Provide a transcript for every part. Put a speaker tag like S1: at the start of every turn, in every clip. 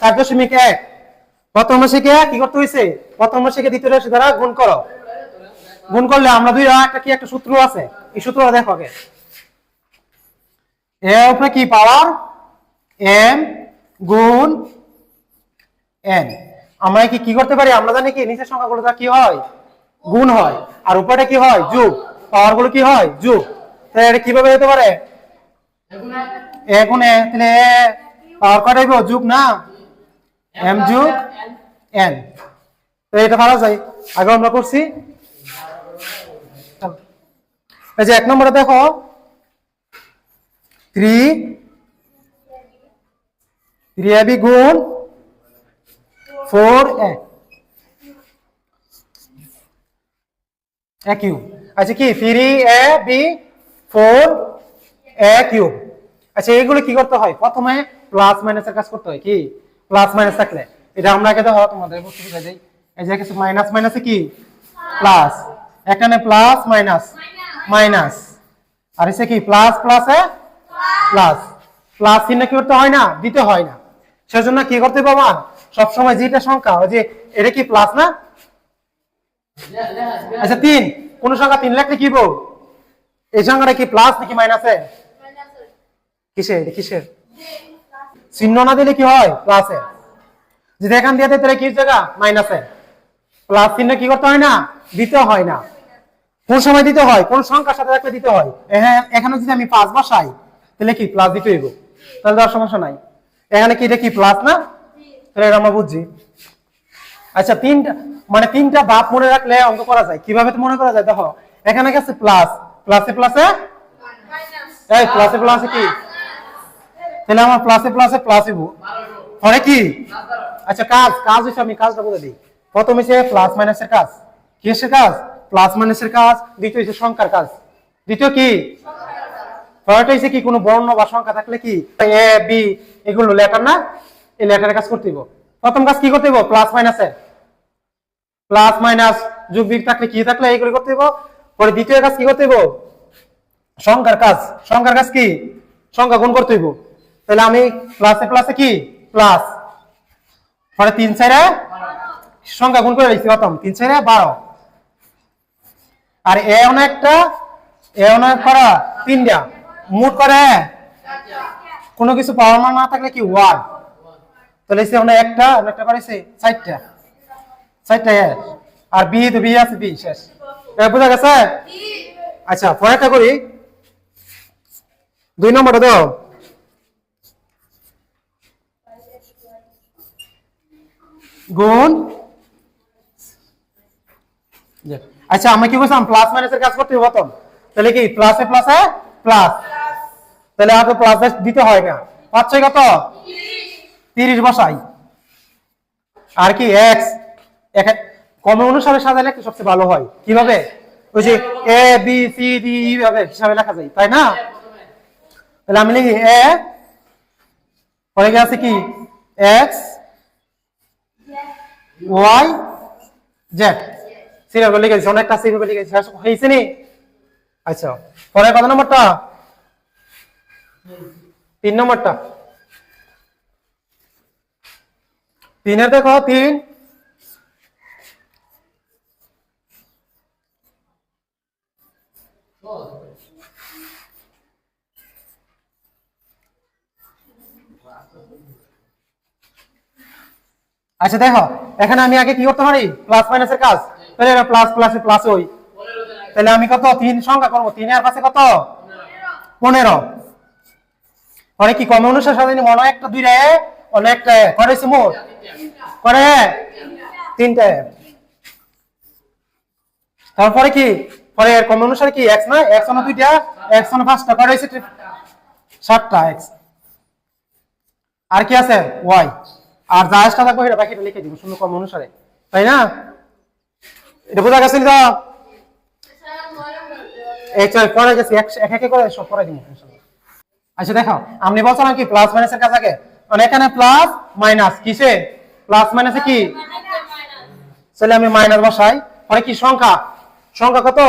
S1: চার দশমিক এক। প্রথম রাশিকে কি করতে হয়েছে প্রথম রাশিকে দ্বিতীয় রাশি দ্বারা গুণ করো। গুণ করলে আমরা দুই একটা কি একটা সূত্র আছে? এই সূত্রটা দেখো আগে। উপরে কি পাওয়ার? এম গুণ এন। আমরা কি কি করতে পারি? আমরা জানি কি নিচের সংখ্যাগুলো কি হয়? গুণ হয়। আর উপরে কি হয়? যোগ। পাওয়ারগুলো কি হয়? যোগ। তাহলে এটা কীভাবে হতে পারে? এ তাহলে পাওয়ার কটা হইব? যোগ না? এম যোগ এন তো এটা পারা যায়। আগে আমরা করছি। এই যে এক নম্বরে দেখো। থ্রি। থ্রি এবি গুণ ফোর এ। কিউব। আচ্ছা কি? Three A B four A cube. আচ্ছা এইগুলো কি করতে হয়? প্রথমে প্লাস মাইনাসের কাজ করতে হয় কি? প্লাস মাইনাস থাকলে। এটা আমরা আগে দেখো তোমাদের বুঝতে বুঝা যাই এই যে কিছু মাইনাস মাইনাসে কি? প্লাস এখানে প্লাস মাইনাস মাইনাস আর এসে কি? প্লাস প্লাসে প্লাস প্লাস চিহ্ন কি করতে হয় না? দিতে হয় না। সেজন্য কি করতে বাবা সবসময় যেটা সংখ্যা ওই যে এটা কি প্লাস না? আচ্ছা তিন। কোন সংখ্যা তিন লাখ কি বল এই সংখ্যাটা কি প্লাস নাকি মাইনাসে কিসের? কিসের? চিহ্ন না দিলে কি হয়? প্লাসে যদি এখান দিয়ে তাহলে কি জায়গা? মাইনাসে প্লাস চিহ্ন কি করতে হয় না? দিতে হয় না। কোন সময় দিতে হয়? কোন সংখ্যার সাথে রাখলে দিতে হয়? এখানে যদি আমি পাঁচ বসাই তাহলে কি? প্লাস দিতে হইব। তাহলে তো আর সমস্যা নাই। এখানে কি এটা কি প্লাস না? তাহলে এটা আমরা বুঝছি। আচ্ছা তিনটা মানে তিনটা বাপ মনে রাখলে অঙ্ক করা যায়। কীভাবে তো মনে করা যায়? দেখো এখানে গেছে প্লাস প্লাসে প্লাসে এই প্লাসে প্লাসে কি? তাহলে আমার প্লাসে প্লাসে প্লাস হইব। পরে কি? আচ্ছা কাজ কাজ হচ্ছে আমি কাজটা বলে দিই। প্রথম হচ্ছে প্লাস মাইনাসের কাজ। কি কাজ? প্লাস মাইনাসের কাজ। দ্বিতীয় হচ্ছে সংখ্যার কাজ। দ্বিতীয় কি? পরেরটা কি, কোনো বর্ণ বা সংখ্যা থাকলে কি? এ বি এগুলো লেটার না, এই লেটারের কাজ করতে প্রথম কাজ কি করতে প্লাস মাইনাসের প্লাস মাইনাস যোগ বিয়োগ থাকলে কি থাকলে এইগুলো করতে হইব। পরে দ্বিতীয় কাজ কি করতে হইব? সংখ্যার কাজ। সংখ্যার কাজ কি? সংখ্যা গুণ করতে হইব। তাহলে আমি ক্লাসে ক্লাসে কি? প্লাস পরে তিন চারে সংখ্যা গুণ করে লিখছি প্রথম। তিন চারে বারো। আর এ অনেকটা এ অনেক করা তিনটা। মোট করে কোনো কিছু পাওয়ার মান না থাকলে কি? ওয়ান তাহলে সে অনেক একটা অনেকটা করেছে চারটা। চারটা এ আর বি তো বি আছে বি শেষ। বোঝা গেছে? আচ্ছা পরেরটা করি। দুই নম্বরটা দাও। গুণ। আচ্ছা আমরা কি বলছিলাম? প্লাস মাইনাসের কাজ করতে হবে প্রথম। তাহলে কি? প্লাসে প্লাসে প্লাস তাহলে আর প্লাস দিতে হয় না। পাঁচ ছয় কত? তিরিশ বসাই। আর কি? এক্স কমে অনুসারে সাজালে কি সবচেয়ে ভালো হয়। কীভাবে? ওই যে A B C D E ভাবে হিসাবে লেখা যায়, তাই না? তাহলে আমি লিখি এ পরে গিয়ে আছে কি? এক্স ওয়াই জেড সিরিয়াল লিখে দিচ্ছি অনেকটা সিরিয়াল লিখে দিচ্ছি হয়েছে নি? আচ্ছা পরে কত নম্বরটা? তিন নম্বরটা। তিনের দেখো, তিন। আচ্ছা দেখো এখানে আমি আগে কি করতে পারি? প্লাস মাইনাসের কাজ? তাহলে এটা প্লাস প্লাসে প্লাস ওই। তাহলে আমি কত? তিন সংখ্যা করব। তিন আর পাশে কত? পনেরো। পরে কি কম অনুসার সাথে মনে একটা দুই রে অনেকটা করেছে মোট। করে তিনটে তারপরে কি? পরে এর কম অনুসারে কি? এক্স না এক্স অন দুইটা? এক্স অন পাঁচটা। করে হয়েছে সাতটা এক্স আর কি আছে? ওয়াই আর যা এক্সট্রা থাকবে সেটা বাকিটা লিখে দিব শূন্য কম অনুসারে। তাই না? এটা বোঝা গেছে তো এই পরে গেছি, এক এক করে সব পরে দিব। আচ্ছা দেখো আপনি বলছিলাম কি প্লাস মাইনাসের কাজ আগে? মানে এখানে প্লাস মাইনাস কিসে? প্লাস মাইনাসে কি? তাহলে আমি মাইনাস বসাই, পরে কি, সংখ্যা? সংখ্যা কত?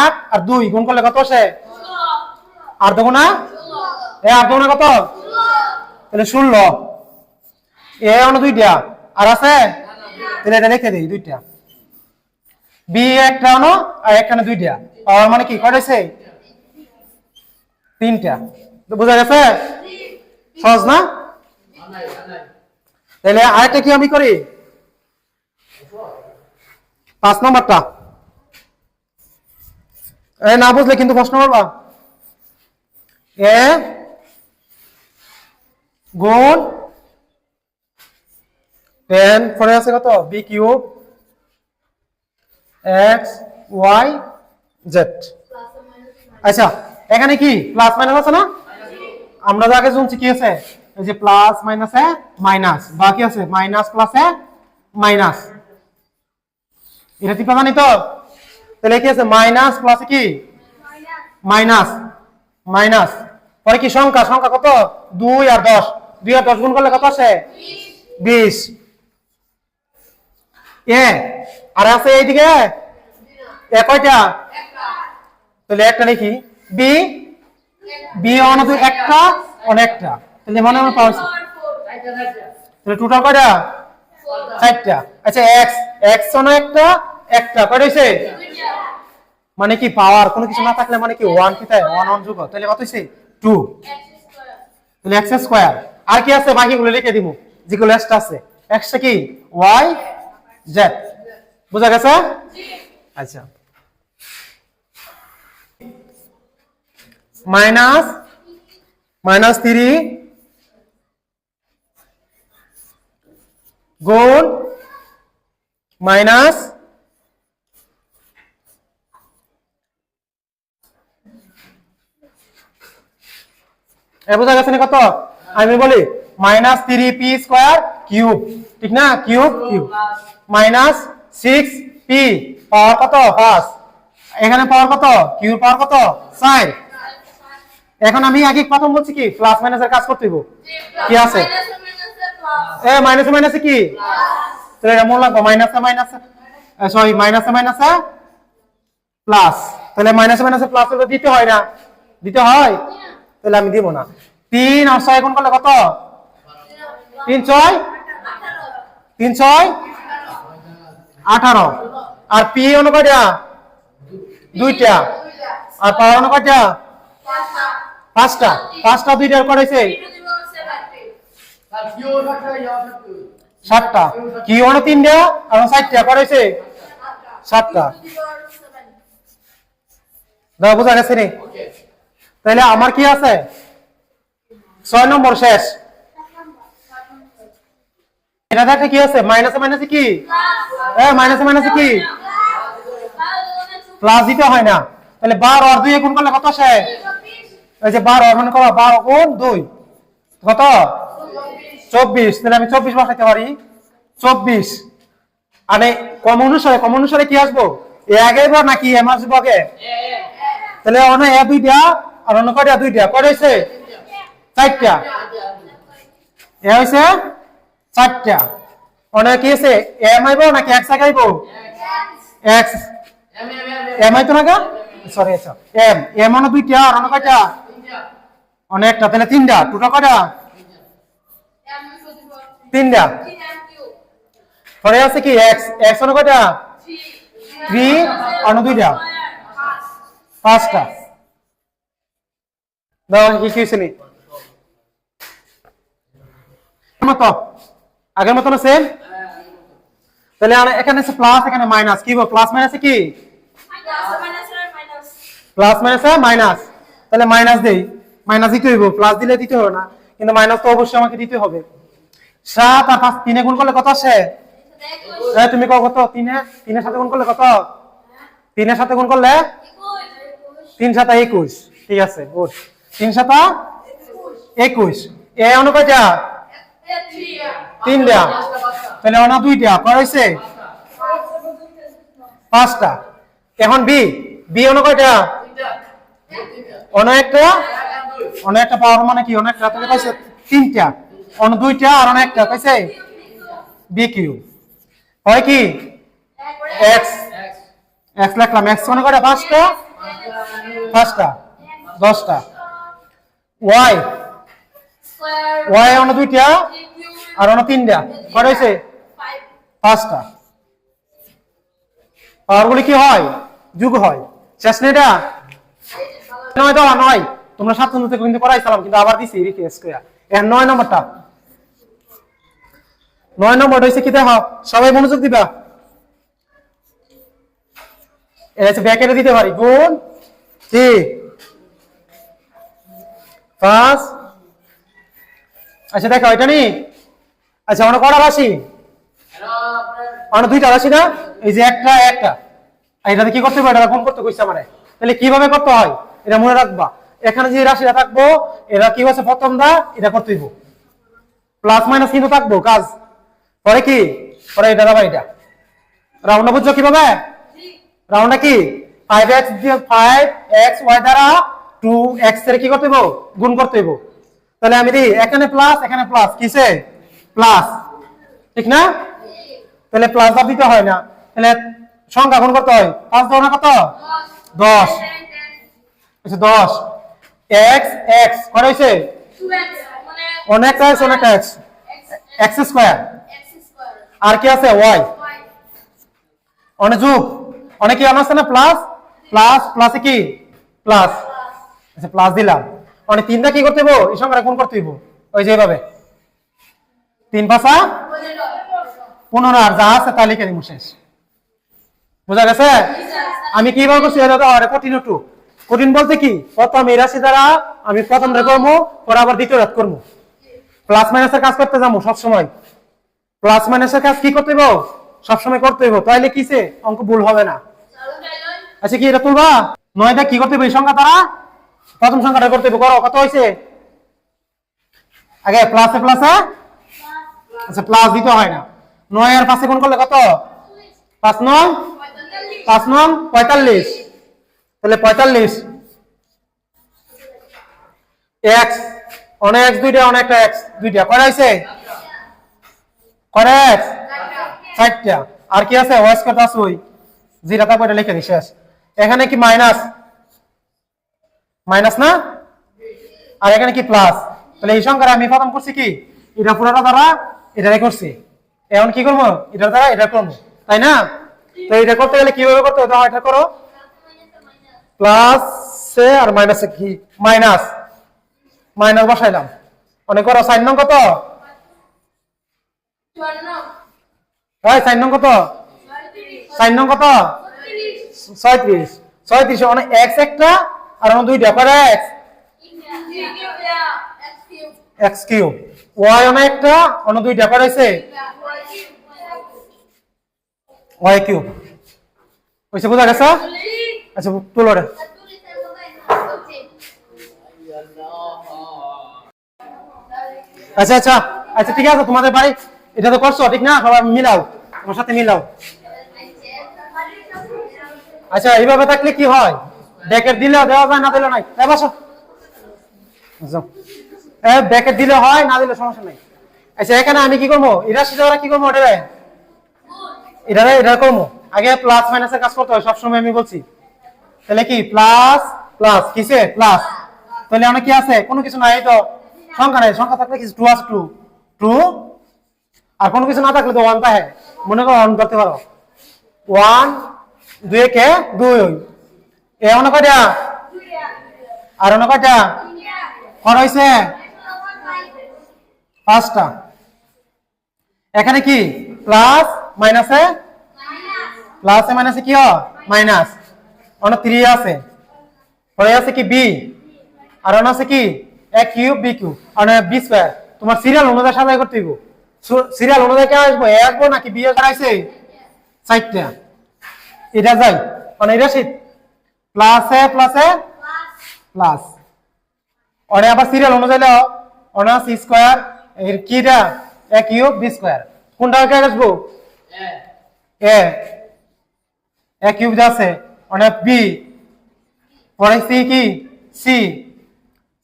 S1: আট আর দুই, গুণ করলে কত আসে? আর দেবো না এ আর দেবো না কত? তাহলে ষোলো। এ অন্য দুইটা। আর আছে? তাহলে এটা লিখে দিই, দুইটা। বি, একটা অন্য আর এখানে দুইটা। পাওয়ার মানে কি? কয়টা হয়েছে তিনটা। বোঝা গেছে? সহজ না? তাহলে আরেকটা কি আমি করি? পাঁচ নম্বরটা। এ, না বুঝলে কিন্তু প্রশ্ন করবা। এ, গুণ টেন পরে আছে কত? B cube X Y Z আচ্ছা এখানে কি? প্লাস মাইনাস আছে না? আমরা আগে শুনছি, কি আছে? এই যে প্লাস মাইনাসে মাইনাস বাকি আছে? মাইনাস প্লাসে মাইনাস এটা ঠিক কথা তো তাহলে কি আছে? মাইনাস প্লাসে কি? মাইনাস মাইনাস পরে কি সংখ্যা? সংখ্যা কত? দুই আর দশ। দুই আর দশ গুণ করলে কত আছে বিশ। এ, আর আছে এইদিকে? এ কয়টা? তাহলে একটা লিখি। বি বি অনেক একটা অনেকটা তাহলে মনে মনে পাওয়া। তাহলে টোটাল কয়টা? চারটা। আচ্ছা এক্স এক্স একটা একটা। কয়টা হয়েছে মানে কি পাওয়ার কোনো কিছু না থাকলে মানে কি ওয়ান কি তাই? ওয়ান ওয়ান যোগ তাহলে কত হয়েছে টু তাহলে এক্স স্কোয়ার আর কি আছে? বাকিগুলো লিখে দিব যেগুলো এক্সট্রা আছে। এক্সট্রা কি? ওয়াই জেড বুঝা গেছে? আচ্ছা। মাইনাস মাইনাস থ্রি গুণ মাইনাস এ, বোঝা গেছে কত? আমি বলি, minus three P square cube, ঠিক না? Cube cube. Minus six P power কত? পাঁচ এখানে পাওয়ার কত? কিউব পাওয়ার কত? চার এখন আমি আগে প্রথম বলছি কি? প্লাস মাইনাসের কাজ করতে হইব। কি আছে? এ মাইনাসে মাইনাসে কি? তাহলে এটা মনে লাগবো মাইনাসে মাইনাসে সরি মাইনাসে মাইনাসে প্লাস তাহলে মাইনাসে মাইনাসে প্লাস হলে দিতে হয় না? দিতে হয়? তাহলে আমি দিব না। তিন আর ছয় গুণ করলে কত? তিন ছয়। তিন ছয়? আঠারো। আর পি অন্য কয়টা দুইটা। আর পাওয়ার অন্য কয়টা পাঁচটা। পাঁচটা দুইটার করেছে সাতটা। কি অন্য তিনটা? আর চারটা করেছে সাতটা। দাদা বোঝা গেছে রে তাহলে আমার কি আছে? ছয় নম্বর শেষ। এটা দেখে কি আছে? মাইনাসে মাইনাসে কি? এ, মাইনাসে মাইনাসে কি? প্লাস দিতে হয় না। তাহলে বারো আর দুই গুণ করলে কত আসে? এই যে বারো মানে কত বারো গুণ দুই। কত? চব্বিশ। তাহলে আমি চব্বিশ বসাইতে পারি। চব্বিশ। মানে কম অনুসারে কম অনুসারে কি আসব? এ আগে বা নাকি এম আসব আগে? তাহলে অন্য এ দুইটা আর অন্য কয়টা? দুইটা। কয়টা হয়েছে চারটা। এ হয়েছে চারটা। অনেক কি আছে? এম আইব নাকি এক্স আইব এক্স এম আই তো না সরি আচ্ছা এম এম অন্য দুইটা, আর অন্য কয়টা? অনেকটা, তাহলে তিনটা। টোটাল কয়টা? তিনটা। পরে আছে কি? এক্স এক্স অন্য কয়টা? থ্রি অন্য দুইটা? পাঁচটা। দাও, কি কি হয়েছিল মতো। আগের মতো না সেম তাহলে আর এখানে আছে প্লাস এখানে মাইনাস কি প্লাস মাইনাসে কি? প্লাস মাইনাসে মাইনাস তাহলে মাইনাস দেই। মাইনাস দিতে হইব প্লাস দিলে দিতে হবে না। কিন্তু মাইনাস তো অবশ্যই আমাকে দিতে হবে। সাত আর পাঁচ, তিনে গুণ করলে কত আসে? তুমি কত কত? তিনে? তিনের সাথে গুণ করলে কত? তিনের সাথে গুণ করলে? তিন সাতা একুশ। ঠিক আছে, গুড। তিন সাতা একুশ। এ অনুপাতা তিনটা। তাহলে অনা দুইটা কয় হয়েছে পাঁচটা। এখন বি বি অন্য কয়টা? অন্য একটা? অন্য একটা পাওয়ার মানে কি? অন্য একটা, তাহলে কইছে তিনটা। অন্য দুইটা আর অন্য একটা কইছে বি কিউ হয় কি? এক্স এক্স লিখলাম। এক্স মনে করে পাঁচটা? পাঁচটা। দশটা। ওয়াই ওয়াই অন্য দুইটা? আর অন্য তিনটা। কয়টা হয়েছে? পাঁচটা। পাওয়ারগুলি কি হয়? যুগ হয়। শেষ না নয় দেওয়া নয়। তোমরা সাত নম্বর থেকে কিন্তু করাইছিলাম কিন্তু আবার দিছি রিকোয়েস্ট করে এর নয় নম্বরটা। নয় নম্বরটা হয়েছে কি দেখো? সবাই মনোযোগ দিবা। এটা হচ্ছে ব্যাকেটে দিতে পারি। গুণ কি পাঁচ। আচ্ছা দেখো, এটা নি আচ্ছা আমরা কটা রাশি আমরা দুইটা রাশি না? এই যে একটা একটা। এটাতে কি করতে হবে? গুণ করতে কইছে মানে তাহলে কীভাবে করতে হয়? এটা মনে রাখবা। এখানে যে রাশিটা থাকব এরা কি হচ্ছে প্রথম দা? এটা করতে হইব। প্লাস মাইনাস কিন্তু থাকব, কাজ। পরে কি? পরে এটা দাবা এটা। রাউন্ডা বুঝছ কীভাবে? রাউন্ডটা কি? Five X five X Y দ্বারা টু এক্সের কি করতে গুণ করতে তাহলে আমি দিই এখানে প্লাস এখানে প্লাস কিসে? প্লাস, ঠিক না? তাহলে প্লাস দাব দিতে হয় না। তাহলে সংখ্যা গুণ করতে হয়। পাঁচ দশ কত? দশ। আচ্ছা দশ। X X. কত হয়েছে? অনেক এক্স অনেক এক্স এক্স স্কোয়ার। আর কি আছে? ওয়াই। অনেক যুগ। অনেক কি আছে না? প্লাস। প্লাস, প্লাসে কি? প্লাস। আচ্ছা প্লাস দিলাম। অনেক তিনটা কি করতে হইব? এই সংখ্যাটা কোন করতে হইব। ওই যে এভাবে তিন পাঁচা? পনেরো আর যা আছে তালিকা দিব শেষ। বুঝা গেছে? আমি কীভাবে করছি এটা কঠিন একটু কঠিন বলতে কি? প্রথম এই রাশি দ্বারা আমি প্রথম করব, পরে আবার দ্বিতীয় রাত করব। প্লাস মাইনাসের কাজ করতে যাব সবসময়। প্লাস মাইনাসের কাজ কি করতে হইব? সবসময় করতে হইব। তাইলে কিসে অঙ্ক ভুল হবে না। আচ্ছা কি এটা তুলবা? নয়টা কি করতে হবে এই সংখ্যা তারা প্রথম সংখ্যাটা করতে হবে করো, কত হয়েছে আগে প্লাসে প্লাসে আচ্ছা প্লাস দিতে হয় না। নয় আর পাঁচে গুণ করলে কত? পাঁচ নয়? পাঁচ নং পঁয়তাল্লিশ। তাহলে পঁয়তাল্লিশ। এক্স অনেক দুইটা অনেকটা এক্স দুইটা। কয়টা হয়েছে কয়টা এক্স চারটা। আর কি আছে? ওয়াইস কত আছে ওই জিরা তারপর এটা লিখে দিই, শেষ। এখানে কি মাইনাস মাইনাস না? আর এখানে কি প্লাস তাহলে এই সংখ্যাটা আমি প্রথম করছি কি? এটা পুরোটা দ্বারা এটারে করছি এখন কি করব? এটার দ্বারা এটা করব। তাই না? তো এটা করতে গেলে কীভাবে করতে হবে? এটা করো। প্লাস আর মাইনাসে কি? মাইনাস মাইনাস বসাইলাম। অনেক করো সাইন নং কত? হয় সাইন নং কত? সাইন নং কত? ছয়ত্রিশ। ছয়ত্রিশ অনেক এক্স একটা আর দুইটা। করে এক্স এক্স কিউ ওয়াই অনেক একটা, অন্য দুইটা করে হয়েছে? Y cube. হয়েছে বোঝা গেছে? আচ্ছা তুলো রে। আচ্ছা আচ্ছা আচ্ছা ঠিক আছে, তোমাদের বাড়ি, এটা তো করছ, ঠিক না? সবাই মিলাও আমার সাথে মিলাও। আচ্ছা এইভাবে থাকলে কি হয়? ব্যাকেট দিলে দেওয়া যায়, না দিলে নাই। তাই বসো। যাও। এ ব্যাকেট দিলে হয় না দিলে সমস্যা নাই। আচ্ছা এখানে আমি কি করব? এরা সিধা কি করব এটা এটা এটা করব। আগে প্লাস মাইনাসের কাজ করতে হয় সবসময় আমি বলছি। তাহলে কি প্লাস প্লাস কিসে? প্লাস তাহলে অনেক কি আছে কোনো কিছু নাই তো। সংখ্যা নাই সংখ্যা থাকলে কিছু টু আছে টু টু আর কোনো কিছু না থাকলে তো ওয়ান পাহে মনে করো ওয়ান করতে পারো। ওয়ান দুই কে? দুই। এ অনেক কয়টা? আর অনেক কয়টা? কত হয়েছে পাঁচটা। এখানে কি? প্লাস মাইনাসে? প্লাসে মাইনাসে কি হয়? মাইনাস। অনেক থ্রি আছে। পরে আছে কি বি আর অন্য আছে কি? এ কিউব বি কিউব আর বি স্কোয়ার তোমার সিরিয়াল অনুযায়ী সাজাই করতে হইব। সিরিয়াল অনুযায়ী কে আসব? এ আসব নাকি বি এর আইছে চারটা। এটা যাই। মানে এটা শীত। প্লাসে প্লাসে প্লাস অনে আবার সিরিয়াল অনুযায়ী লো অনা সি স্কোয়ার এর কিটা এ কিউব বি স্কোয়ার। কোনটা কে আসব? এ। এ। কিউব আছে। অনেক বি পরে সি কি? C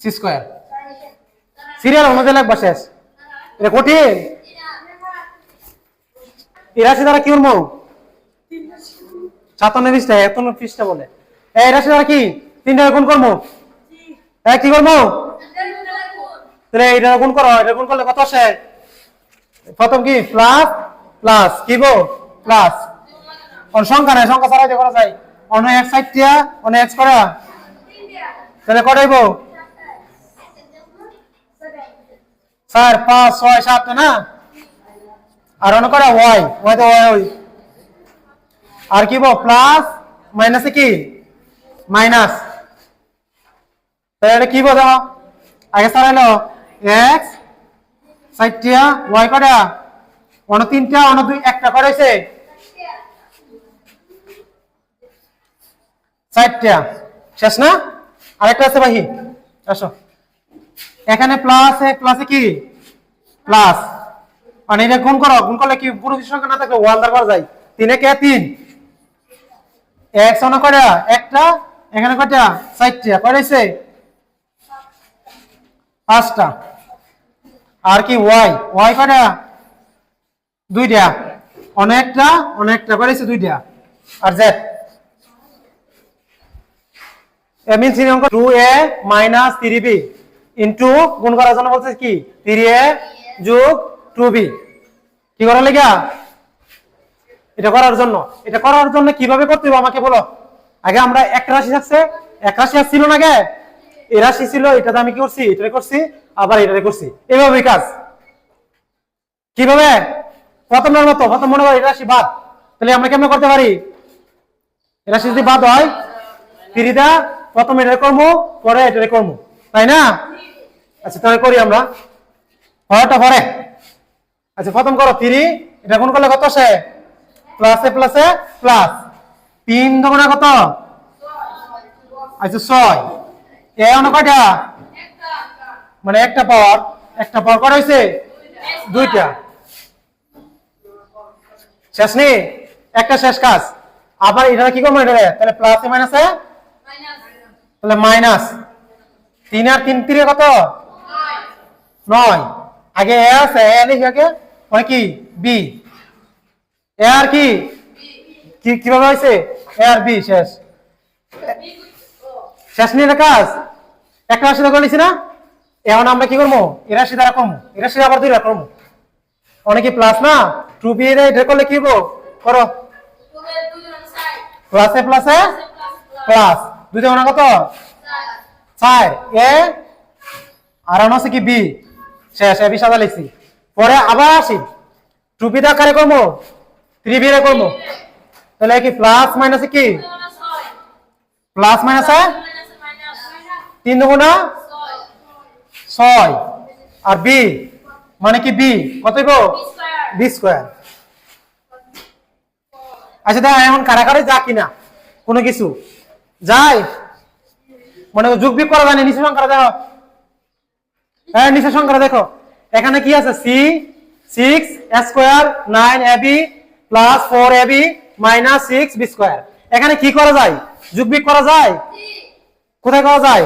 S1: C square. সিরিয়াল অনুযায়ী লাগবা শেষ। এটা কঠিন। এরাশি দ্বারা কি করব সাতান্ন পৃষ্ঠা একান্ন পৃষ্ঠা বলে। এরাশি দ্বারা কি? তিনটা করব হ্যাঁ কি করব তাহলে এটা গুণ করো এটা গুণ করলে কত আসে? প্রথম কি? প্লাস প্লাস, কি বো প্লাস। অন সংখ্যা নাই, সংখ্যা ছাড়াই দিয়ে করা যায়। অন এক সাইডটিয়া অন এক্স করা। তাহলে কটাইব চার, পাঁচ, ছয়, সাত, না? আর অন করা ওয়াই ওয়াই তো ওয়াই ওই আর কি বো প্লাস, মাইনাসে কি? মাইনাস। তাহলে কি বোঝা আগে সারাইলো এক্স সাইডটিয়া ওয়াই কটা? অন তিনটা, অন দুই, একটা করাইছে চারটা শেষ না? আরেকটা আছে বাহি আসো। এখানে প্লাস প্লাসে কি? প্লাস মানে এটা গুণ করো। গুণ করলে কি? পুরো কিছু সংখ্যা না থাকলে ওয়ান দ্বার করা যায়। তিনে কে? তিন। এক্স অন কয়টা একটা। এখানে কয়টা চারটা কয়টাইছে পাঁচটা। আর কি, ওয়াই? ওয়াই কয়টা দুইটা। অনেকটা অনেকটা কয়টাইছে দুইটা। আর জেড। এ মিনস ইন অঙ্ক 2a মাইনাস 3b ইনটু গুণ করার জন্য বলছে কি? 3a যোগ 2b কি করার লাগা? এটা করার জন্য। এটা করার জন্য কীভাবে করতে হবে আমাকে বলো। আগে আমরা এক রাশি থাকছে, এক রাশি আর ছিল না আগে। এই রাশি ছিল, এটাতে আমি কি করছি এটা করছি, আবার এটা করছি। এভাবে কাজ। কীভাবে? প্রথমের মতো, প্রথম মনে করো এই রাশি বাদ। তাহলে আমরা কেমন করতে পারি? রাশি যদি বাদ হয় তিরিদা প্রথম এটা কর্ম, পরে এটা কর্ম। তাই না? আচ্ছা তাহলে করি আমরা। পরেরটা পরে। আচ্ছা প্রথম করো তিরি এটা কোন করলে কত আসে? প্লাসে প্লাসে প্লাস তিন দোকানে কত? আচ্ছা ছয়। এ অন্য কয়টা? মানে একটা পাওয়ার একটা পাওয়ার কটা হয়েছে দুইটা। শেষ নেই? একটা শেষ কাজ। আবার এটা কি করব এটা তাহলে প্লাসে মাইনাসে তাহলে মাইনাস তিন আর তিন তিনে কত? নয়। আগে এ আছে, এ আগে। মানে কি? বি এ আর কি? কীভাবে হয়েছে? এ আর বি শেষ। শেষ নিয়ে কাজ? একটা রাশি করে নিছি না? এখন আমরা কি করব? এ রাশি দ্বারা কমবো এ রাশি আবার দুই কমবো অনেকে প্লাস না? টু বি করলে কি হব করো। প্লাসে প্লাসে প্লাস দুই দেওয়া কত? চার। এ? আর আছে কি বি শেষ। এ বি সাদা লিখছি। পরে আবার আসি। টু বি আকারে করব থ্রি বি রে করব তাহলে কি প্লাস মাইনাসে কি? প্লাস মাইনাসে তিন দুগুণা ছয়। আর বি? মানে কি বি? কত হইব? B square. আচ্ছা দেখ, এখন কারাগারে যা কিনা, কোনো কিছু। যায় মানে যুগ বিয়োগ করা যায় না নিচে সংখ্যা দেখো। হ্যাঁ নিচে সংখ্যা দেখো। এখানে কি আছে? C, six square, nine AB plus four AB minus six, B square. এখানে কি করা যায়? যুগ বিয়োগ করা যায়? কোথায় করা যায়?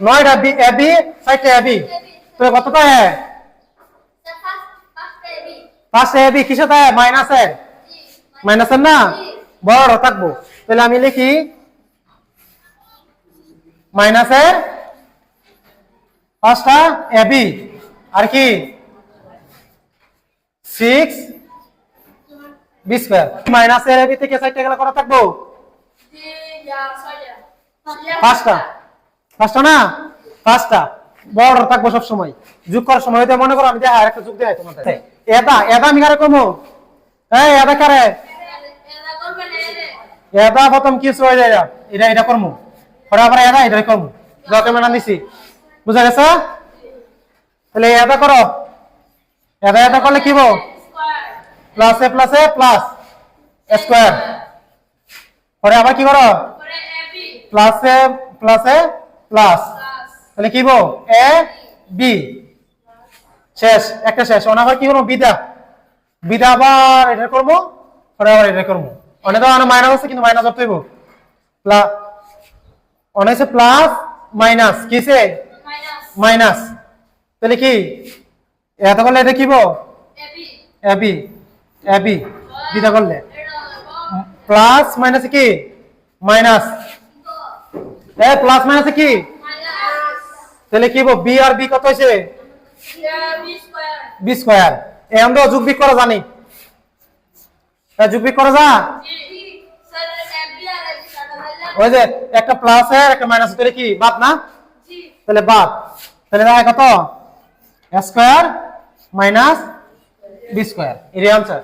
S1: নয়টা বি এবি চারটা এবি তো কতটা হ্যাঁ পাঁচটা এবি কিসে তাই মাইনাসের মাইনাসের না? বড়, থাকব। তাহলে আমি লিখি মাইনাসের পাঁচটা এবি আর কি? সিক্স বি স্কোয়ার মাইনাসের এবি থেকে চারটে গেলে করা থাকব? পাঁচটা। পাঁচটা না? পাঁচটা। বড় থাকব সব সময় যোগ করার সময় হয়তো মনে করো আমি দেখা একটা যোগ দেখাই তোমাদের এটা এটা আমি কারে কমো? এই এটা কারে? এটা প্রথম কি হয়ে যায়, এটা এটা করমু পরে আবার এটা এটা করমু মেনা দিছি বুঝা গেছে? তাহলে এটা করো। এটা এটা করলে কি বল প্লাসে প্লাসে প্লাস স্কোয়ার পরে আবার কি করো? প্লাসে প্লাসে প্লাস তাহলে কি বল এ বি শেষ একটা শেষ। অন আবার কি করব বিদা। বিদা আবার এটা করব? পরে আবার এটা করব। অনেক তো মাইনাস আছে কিন্তু মাইনাস করতে হইব। অনেক আছে প্লাস মাইনাস কিসে? মাইনাস তাহলে কি? এত করলে এটা কি বল এবি এবি বিদা করলে। প্লাস মাইনাস কি? মাইনাস এ প্লাস মাইনাস কি? তাহলে কি বি আর বি কত হয়েছে বি স্কোয়ার এই আমরা যোগ বিগ করা জানি। যোগ বিগ করা যা? ওই যে একটা প্লাস এর একটা মাইনাস করে কি বাদ না? তাহলে বাদ। তাহলে দেখা কত? স্কোয়ার মাইনাস বি স্কোয়ার এর আনসার